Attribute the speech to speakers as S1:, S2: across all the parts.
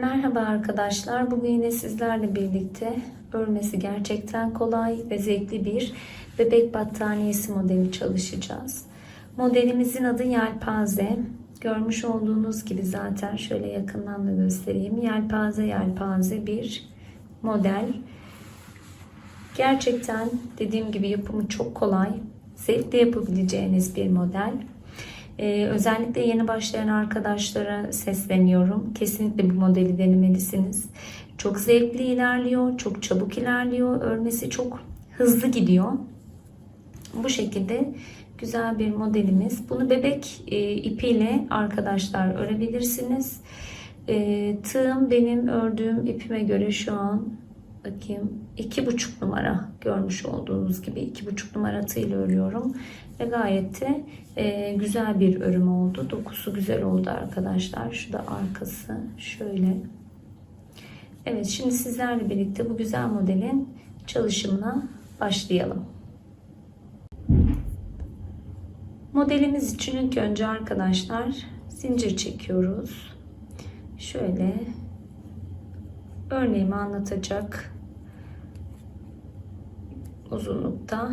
S1: Merhaba arkadaşlar. Bugün yine sizlerle birlikte örmesi gerçekten kolay ve zevkli bir bebek battaniyesi modeli çalışacağız. Modelimizin adı yelpaze. Görmüş olduğunuz gibi zaten şöyle yakından da göstereyim. Yelpaze yelpaze bir model. Gerçekten dediğim gibi yapımı çok kolay. Zevkle yapabileceğiniz bir model. Ee, özellikle yeni başlayan arkadaşlara sesleniyorum. Kesinlikle bu modeli denemelisiniz. Çok zevkli ilerliyor, çok çabuk ilerliyor. Örmesi çok hızlı gidiyor. Bu şekilde güzel bir modelimiz. Bunu bebek e, ipiyle arkadaşlar örebilirsiniz. E, tığım benim ördüğüm ipime göre şu an bakayım. İki buçuk numara görmüş olduğunuz gibi iki buçuk numara tığ örüyorum. Ve gayet de e, güzel bir örüm oldu. Dokusu güzel oldu arkadaşlar. Şu da arkası şöyle. Evet şimdi sizlerle birlikte bu güzel modelin çalışımına başlayalım. Modelimiz için ilk önce arkadaşlar zincir çekiyoruz. Şöyle örneğimi anlatacak uzunlukta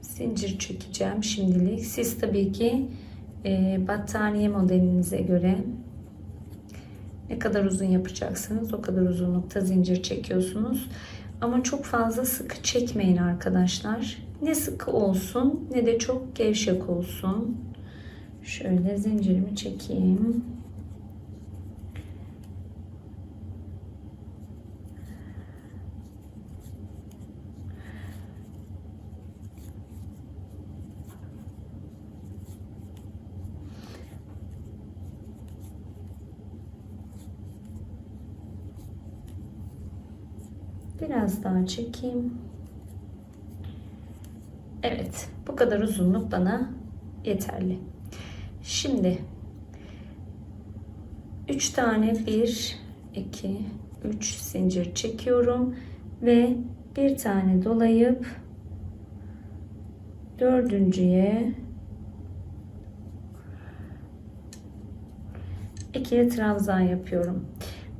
S1: zincir çekeceğim şimdilik. Siz tabii ki e, battaniye modelinize göre ne kadar uzun yapacaksınız o kadar uzunlukta zincir çekiyorsunuz. Ama çok fazla sıkı çekmeyin arkadaşlar. Ne sıkı olsun ne de çok gevşek olsun. Şöyle zincirimi çekeyim. Biraz daha çekeyim. Evet, bu kadar uzunluk bana yeterli. Şimdi 3 tane 1 2 3 zincir çekiyorum ve bir tane dolayıp dördüncüye ikili trabzan yapıyorum.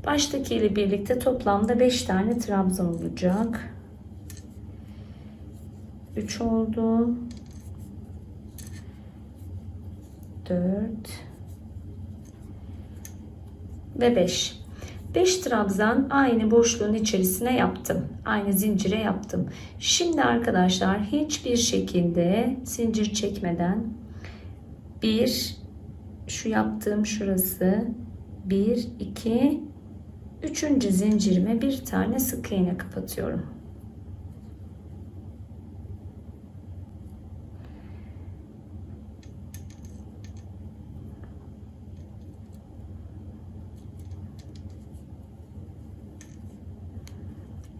S1: Baştaki ile birlikte toplamda 5 tane trabzan olacak. 3 oldu. 4 ve 5. 5 trabzan aynı boşluğun içerisine yaptım. Aynı zincire yaptım. Şimdi arkadaşlar hiçbir şekilde zincir çekmeden bir şu yaptığım şurası 1 2 Üçüncü zincirime bir tane sık iğne kapatıyorum.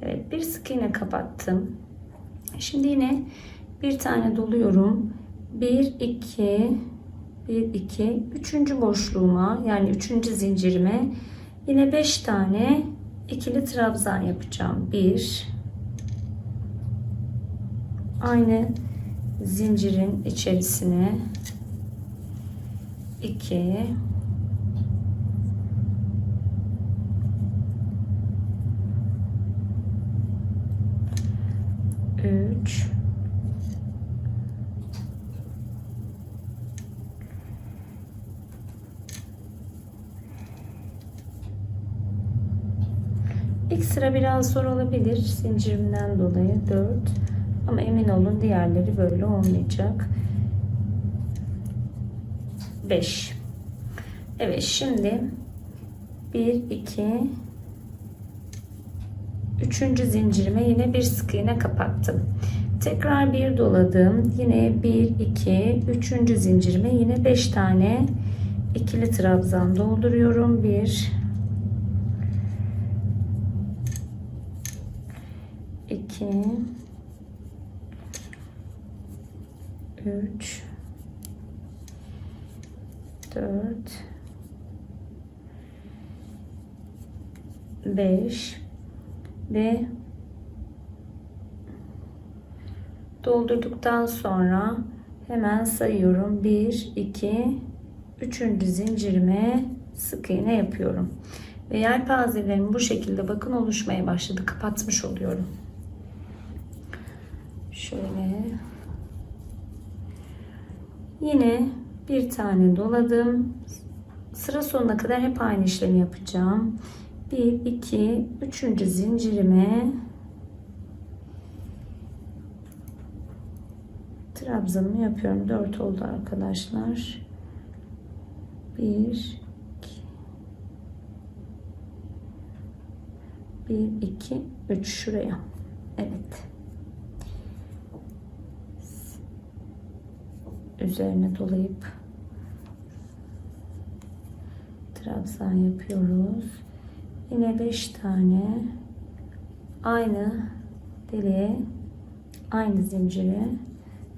S1: Evet bir sık iğne kapattım. Şimdi yine bir tane doluyorum. 1 2 1 2 üçüncü boşluğuma yani üçüncü zincirime Yine 5 tane ikili trabzan yapacağım. 1 aynı zincirin içerisine. 2 3 İlk sıra biraz zor olabilir zincirimden dolayı 4 ama emin olun diğerleri böyle olmayacak. 5 Evet şimdi 1 2 üçüncü zincirime yine bir sık iğne kapattım. Tekrar bir doladım. Yine 1 2 üçüncü zincirime yine 5 tane ikili trabzan dolduruyorum. 1 2 3 4 5 ve doldurduktan sonra hemen sayıyorum 1 2 3. zincirime sık iğne yapıyorum Ve yelpazelerim bu şekilde bakın oluşmaya başladı. Kapatmış oluyorum. Şöyle. Yine bir tane doladım. Sıra sonuna kadar hep aynı işlemi yapacağım. 1, 2, 3. zincirime trabzanımı yapıyorum. 4 oldu arkadaşlar. 1 2 1 2 3 şuraya. Evet. Üzerine dolayıp trabzan yapıyoruz. Yine 5 tane aynı deliğe aynı zincire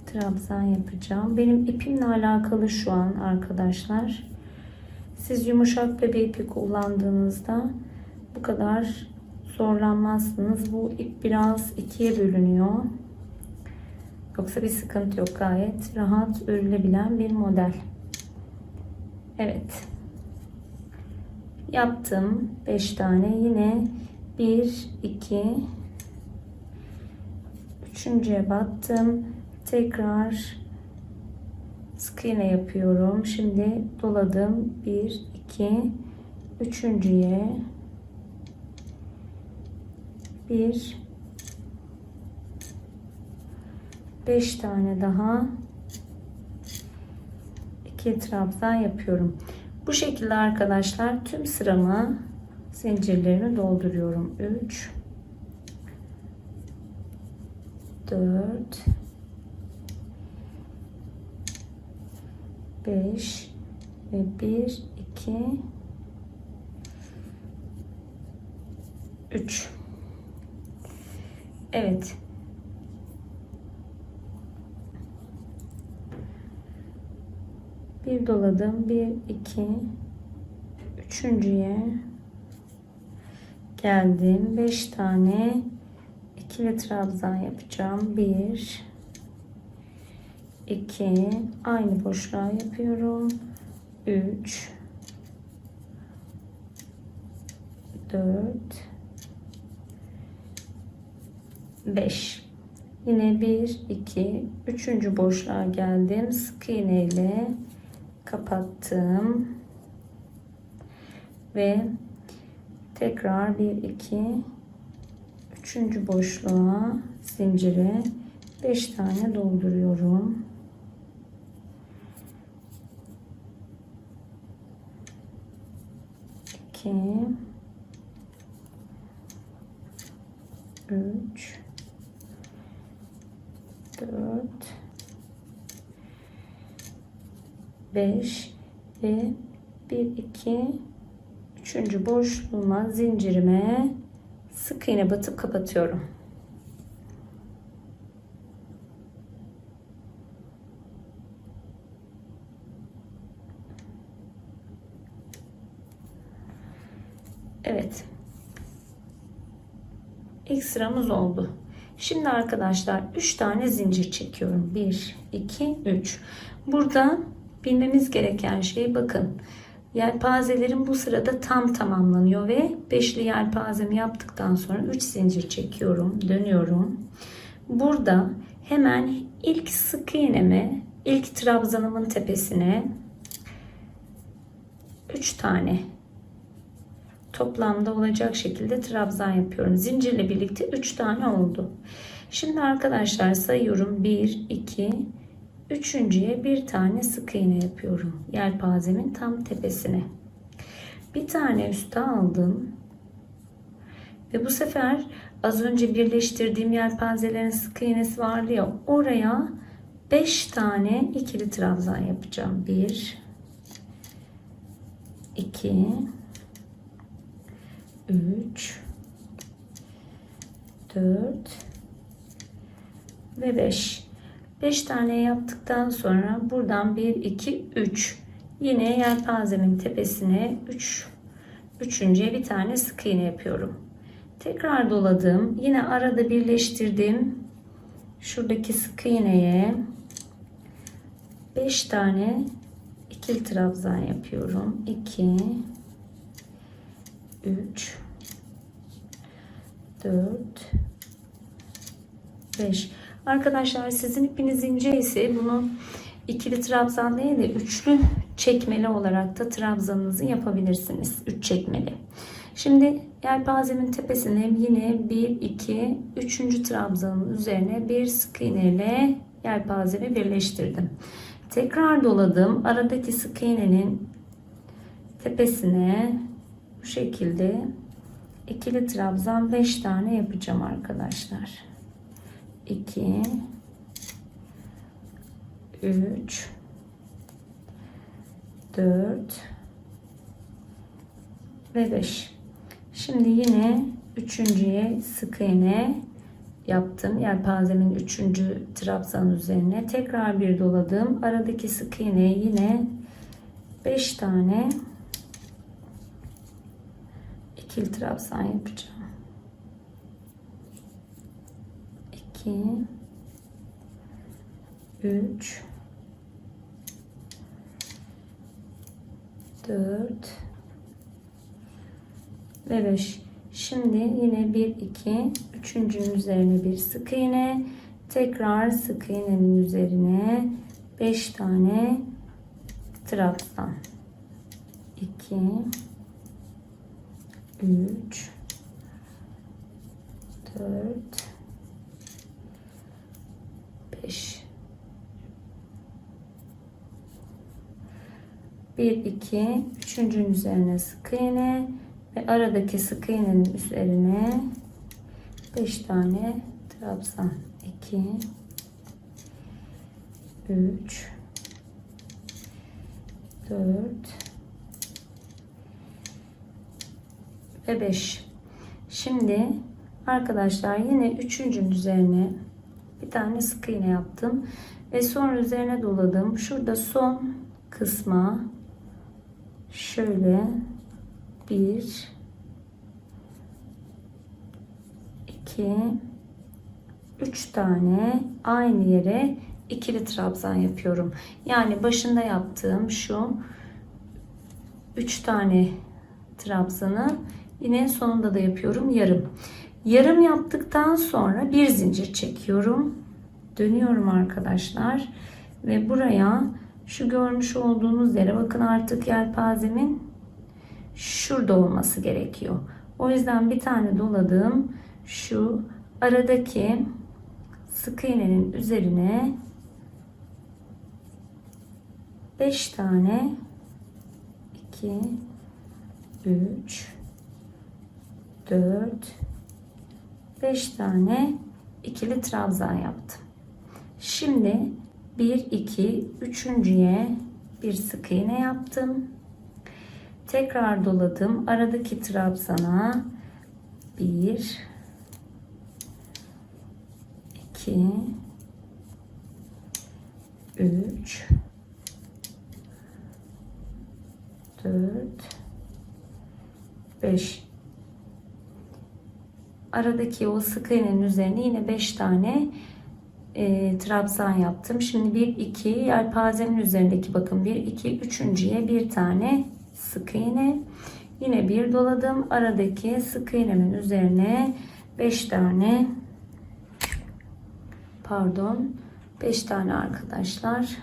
S1: trabzan yapacağım. Benim ipimle alakalı şu an arkadaşlar. Siz yumuşak bebe ipi kullandığınızda bu kadar zorlanmazsınız. Bu ip biraz ikiye bölünüyor. Yoksa bir sıkıntı yok. Gayet rahat örülebilen bir model. Evet. Yaptım 5 tane. Yine 1 2 üçüncüye battım. Tekrar sık yapıyorum. Şimdi doladım. 1 2 üçüncüye 1 5 tane daha iki trabzan yapıyorum. Bu şekilde arkadaşlar tüm sıramı zincirlerini dolduruyorum. 3 4 5 ve 1 2 3 Evet. Bir doladım. Bir, iki, üçüncüye geldim. Beş tane ikili trabzan yapacağım. Bir, iki, aynı boşluğa yapıyorum. Üç, dört, 5 yine 1 2 3. boşluğa geldim sık iğne ile kapattım ve tekrar 1 2 3. boşluğa zincire 5 tane dolduruyorum iki üç 4 5 ve 1 2 3. boşluğuma zincirime sık iğne batıp kapatıyorum. Evet. İlk sıramız oldu. Şimdi arkadaşlar 3 tane zincir çekiyorum. 1, 2, 3. Burada bilmemiz gereken şey bakın. Yelpazelerim bu sırada tam tamamlanıyor ve beşli yelpazemi yaptıktan sonra 3 zincir çekiyorum. Dönüyorum. Burada hemen ilk sık iğnemi ilk trabzanımın tepesine 3 tane toplamda olacak şekilde trabzan yapıyorum. Zincirle birlikte 3 tane oldu. Şimdi arkadaşlar sayıyorum. 1, 2, üçüncüye bir tane sık iğne yapıyorum. Yelpazemin tam tepesine. Bir tane üste aldım. Ve bu sefer az önce birleştirdiğim yelpazelerin sık iğnesi vardı ya oraya 5 tane ikili trabzan yapacağım. 1 2 3 4 ve 5 5 tane yaptıktan sonra buradan 1 2 3 yine yelpazemin tepesine 3 üçüncüye bir tane sık iğne yapıyorum. Tekrar doladım. Yine arada birleştirdim. Şuradaki sık iğneye 5 tane ikili trabzan yapıyorum. 2 3 4 5 Arkadaşlar sizin ipiniz ince ise bunu ikili trabzan değil de üçlü çekmeli olarak da trabzanınızı yapabilirsiniz. 3 çekmeli. Şimdi yelpazemin tepesine yine 1 2 3. trabzanın üzerine bir sık iğne ile yelpazemi birleştirdim. Tekrar doladım. Aradaki sık iğnenin tepesine bu şekilde ikili trabzan 5 tane yapacağım arkadaşlar. 2 3 4 ve 5 şimdi yine üçüncüye sık iğne yaptım. Yelpazemin üçüncü trabzan üzerine. Tekrar bir doladım. Aradaki sık iğneye yine 5 tane ikili trabzan yapacağım 2 3 4 ve 5 şimdi yine 1 2 üçüncünün üzerine bir sık iğne. Tekrar sık iğnenin üzerine 5 tane trabzan 2 3 4 5 1 2 üçüncünün üzerine sık iğne ve aradaki sık iğnenin üzerine 5 tane trabzan 2 3 4 ve 5 şimdi arkadaşlar yine üçüncünün üzerine bir tane sık iğne yaptım ve sonra üzerine doladım şurada son kısma şöyle bir iki üç tane aynı yere ikili trabzan yapıyorum. Yani başında yaptığım şu üç tane trabzanı yine sonunda da yapıyorum yarım. Yarım yaptıktan sonra bir zincir çekiyorum. Dönüyorum arkadaşlar ve buraya şu görmüş olduğunuz yere bakın artık yelpazemin şurada olması gerekiyor. O yüzden bir tane doladım. Şu aradaki sık iğnenin üzerine 5 tane 2 3 4 5 tane ikili trabzan yaptım. Şimdi 1 2 üçüncüye bir sık iğne yaptım. Tekrar doladım. Aradaki trabzana 1 2 3 4 5 aradaki o sık iğnenin üzerine yine 5 tane e, trabzan yaptım. Şimdi 1 2 yelpazemin üzerindeki bakın 1 2 üçüncüye bir tane sık iğne. Yine bir doladım. Aradaki sık iğnemin üzerine 5 tane pardon 5 tane arkadaşlar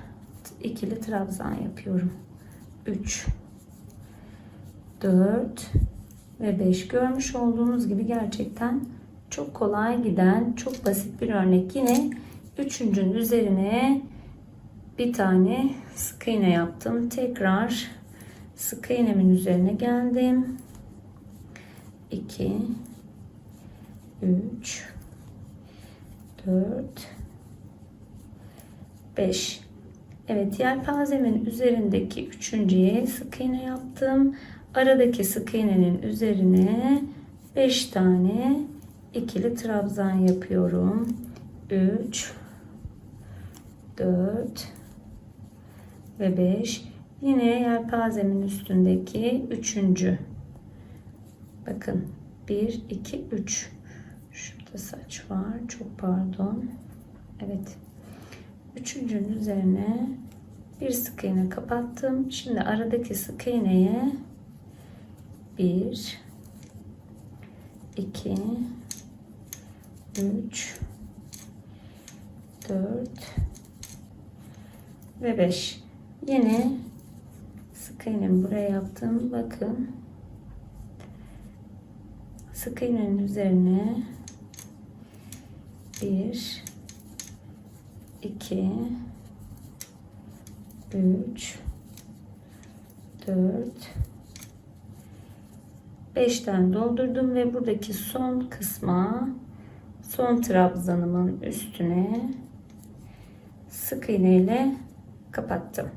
S1: ikili trabzan yapıyorum. 3 4 ve 5 görmüş olduğunuz gibi gerçekten çok kolay giden çok basit bir örnek. Yine üçüncünün üzerine bir tane sık iğne yaptım. Tekrar sık iğnemin üzerine geldim. 2 3 4 5 Evet yelpazemin üzerindeki üçüncüye sık iğne yaptım. Aradaki sık iğnenin üzerine 5 tane ikili trabzan yapıyorum. 3 4 ve 5 yine yelpazemin üstündeki üçüncü. Bakın 1 2 3 şurada saç var. Çok pardon. Evet. Üçüncünün üzerine bir sık iğne kapattım. Şimdi aradaki sık iğneye 1 2 3 4 ve 5 yine sık iğnemi buraya yaptım. Bakın. Sık iğnenin üzerine 1 2 3 4 5 tane doldurdum ve buradaki son kısma son trabzanımın üstüne sık iğne ile kapattım.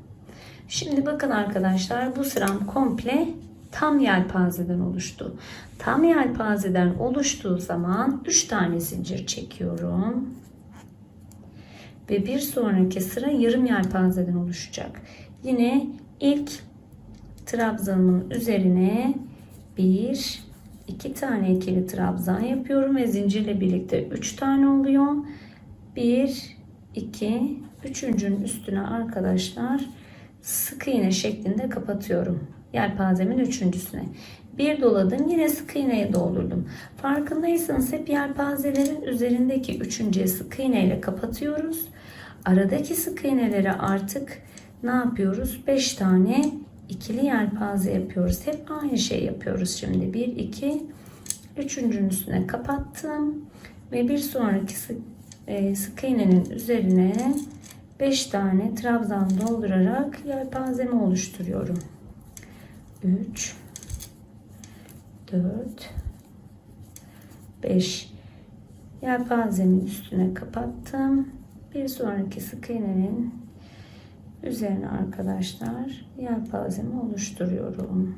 S1: Şimdi bakın arkadaşlar bu sıram komple tam yelpazeden oluştu. Tam yelpazeden oluştuğu zaman 3 tane zincir çekiyorum. Ve bir sonraki sıra yarım yelpazeden oluşacak. Yine ilk trabzanımın üzerine bir iki tane ikili trabzan yapıyorum ve zincirle birlikte 3 tane oluyor. 1 2 üçüncünün üstüne arkadaşlar sık iğne şeklinde kapatıyorum. Yelpazemin üçüncüsüne. Bir doladım yine sık iğneye doldurdum. Farkındaysanız hep yelpazelerin üzerindeki üçüncüye sık iğne ile kapatıyoruz. Aradaki sık iğneleri artık ne yapıyoruz? 5 tane ikili yelpaze yapıyoruz. Hep aynı şey yapıyoruz şimdi. 1 2 üçüncünün üstüne kapattım ve bir sonraki sık, e, sık iğnenin üzerine 5 tane trabzan doldurarak yelpazemi oluşturuyorum. 3 4 5 yelpazemin üstüne kapattım. Bir sonraki sık iğnenin üzerine arkadaşlar yelpazemi oluşturuyorum.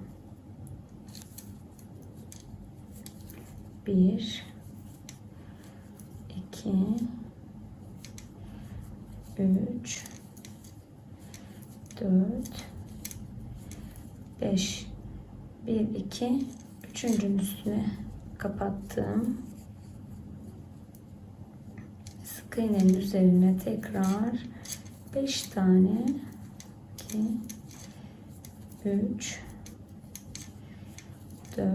S1: 1 2 3 4 5 1 2 üçüncünün üstüne kapattım. Sık iğnenin üzerine tekrar 5 tane. 2 3 4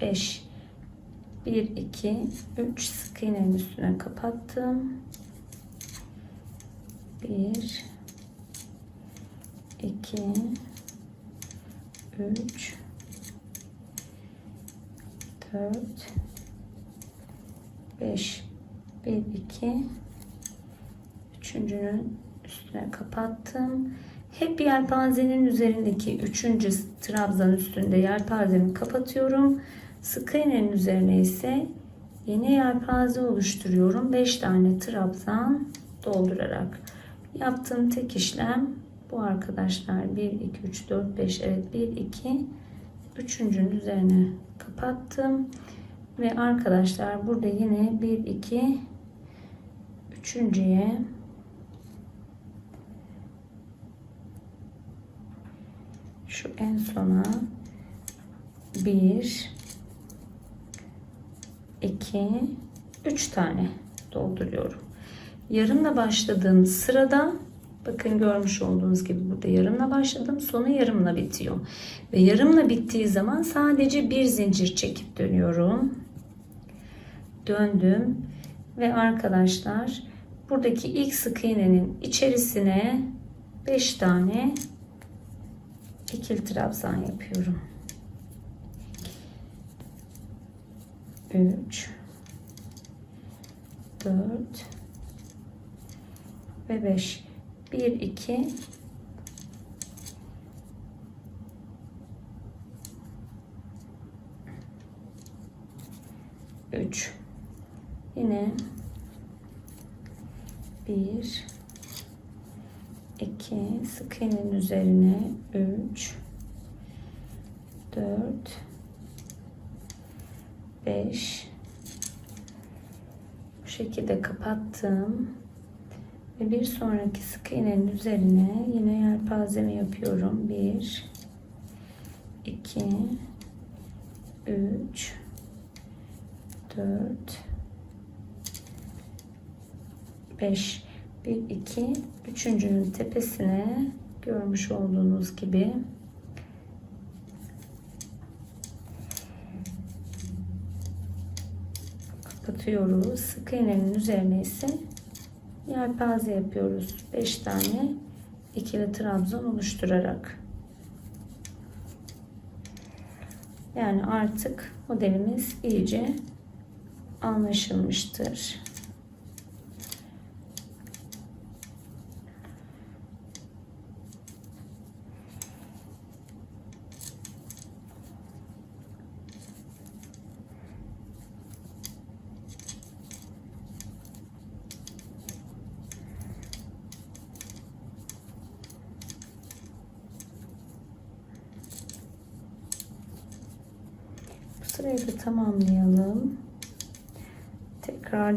S1: 5 1 2 3 sık iğnenin üstüne kapattım. 1 2 3 4 5 1 2 üçüncünün üstüne kapattım. Hep yelpazenin üzerindeki üçüncü trabzan üstünde yelpazemi kapatıyorum. Sık iğnenin üzerine ise yeni yelpaze oluşturuyorum. 5 tane trabzan doldurarak. Yaptığım tek işlem bu arkadaşlar. 1, 2, 3, 4, 5. Evet 1, 2, üçüncünün üzerine kapattım. Ve arkadaşlar burada yine 1, 2, üçüncüye şu en sona 1 2 3 tane dolduruyorum. Yarımla başladığım sırada bakın görmüş olduğunuz gibi burada yarımla başladım. Sonu yarımla bitiyor. Ve yarımla bittiği zaman sadece bir zincir çekip dönüyorum. Döndüm ve arkadaşlar buradaki ilk sık iğnenin içerisine 5 tane ikili trabzan yapıyorum. 3 4 ve 5 1 2 3 yine 1 2 sık iğnenin üzerine 3 4 5 bu şekilde kapattım. Ve bir sonraki sık iğnenin üzerine yine yelpazemi yapıyorum. 1 2 3 4 5 1 2 üçüncünün tepesine görmüş olduğunuz gibi kapatıyoruz. Sık iğnenin üzerine ise yelpaze yapıyoruz. 5 tane ikili trabzan oluşturarak. Yani artık modelimiz iyice anlaşılmıştır.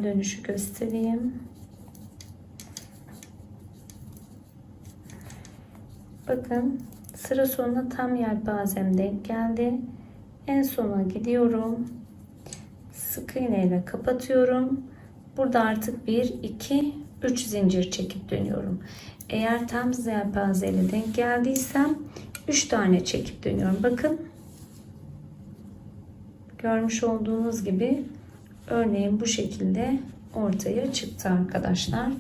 S1: Dönüşü göstereyim. Bakın sıra sonuna tam yelpazem denk geldi. En sona gidiyorum. Sık iğne ile kapatıyorum. Burada artık 1, 2, 3 zincir çekip dönüyorum. Eğer tam yelpazeyle denk geldiysem 3 tane çekip dönüyorum. Bakın görmüş olduğunuz gibi örneğin bu şekilde ortaya çıktı arkadaşlar.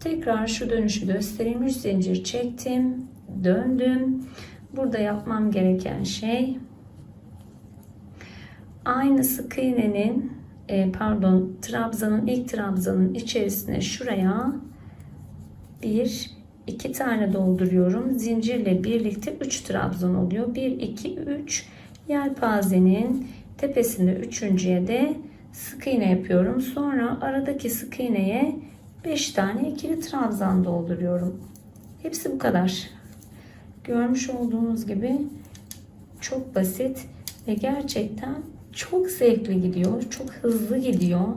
S1: Tekrar şu dönüşü göstereyim. 3 zincir çektim. Döndüm. Burada yapmam gereken şey aynı sık iğnenin e, pardon trabzanın ilk trabzanın içerisine şuraya bir iki tane dolduruyorum. Zincirle birlikte 3 trabzan oluyor. 1 2 3 yelpazenin tepesinde üçüncüye de sık iğne yapıyorum. Sonra aradaki sık iğneye 5 tane ikili trabzan dolduruyorum. Hepsi bu kadar. Görmüş olduğunuz gibi çok basit ve gerçekten çok zevkli gidiyor. Çok hızlı gidiyor.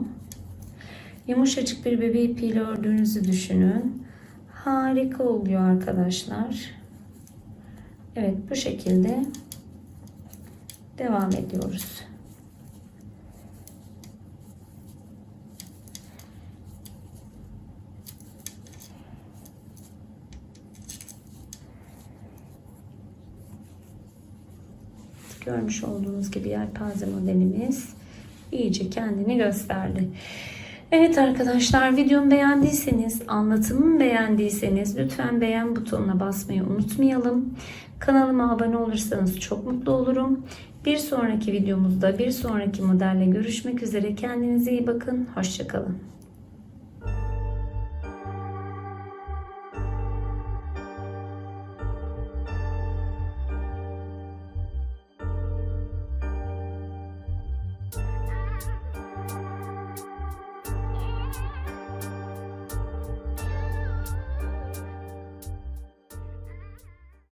S1: Yumuşacık bir bebe ipiyle ördüğünüzü düşünün. Harika oluyor arkadaşlar. Evet bu şekilde devam ediyoruz. Görmüş olduğunuz gibi yelpaze modelimiz iyice kendini gösterdi. Evet arkadaşlar videomu beğendiyseniz, anlatımımı beğendiyseniz lütfen beğen butonuna basmayı unutmayalım. Kanalıma abone olursanız çok mutlu olurum. Bir sonraki videomuzda bir sonraki modelle görüşmek üzere. Kendinize iyi bakın. Hoşçakalın.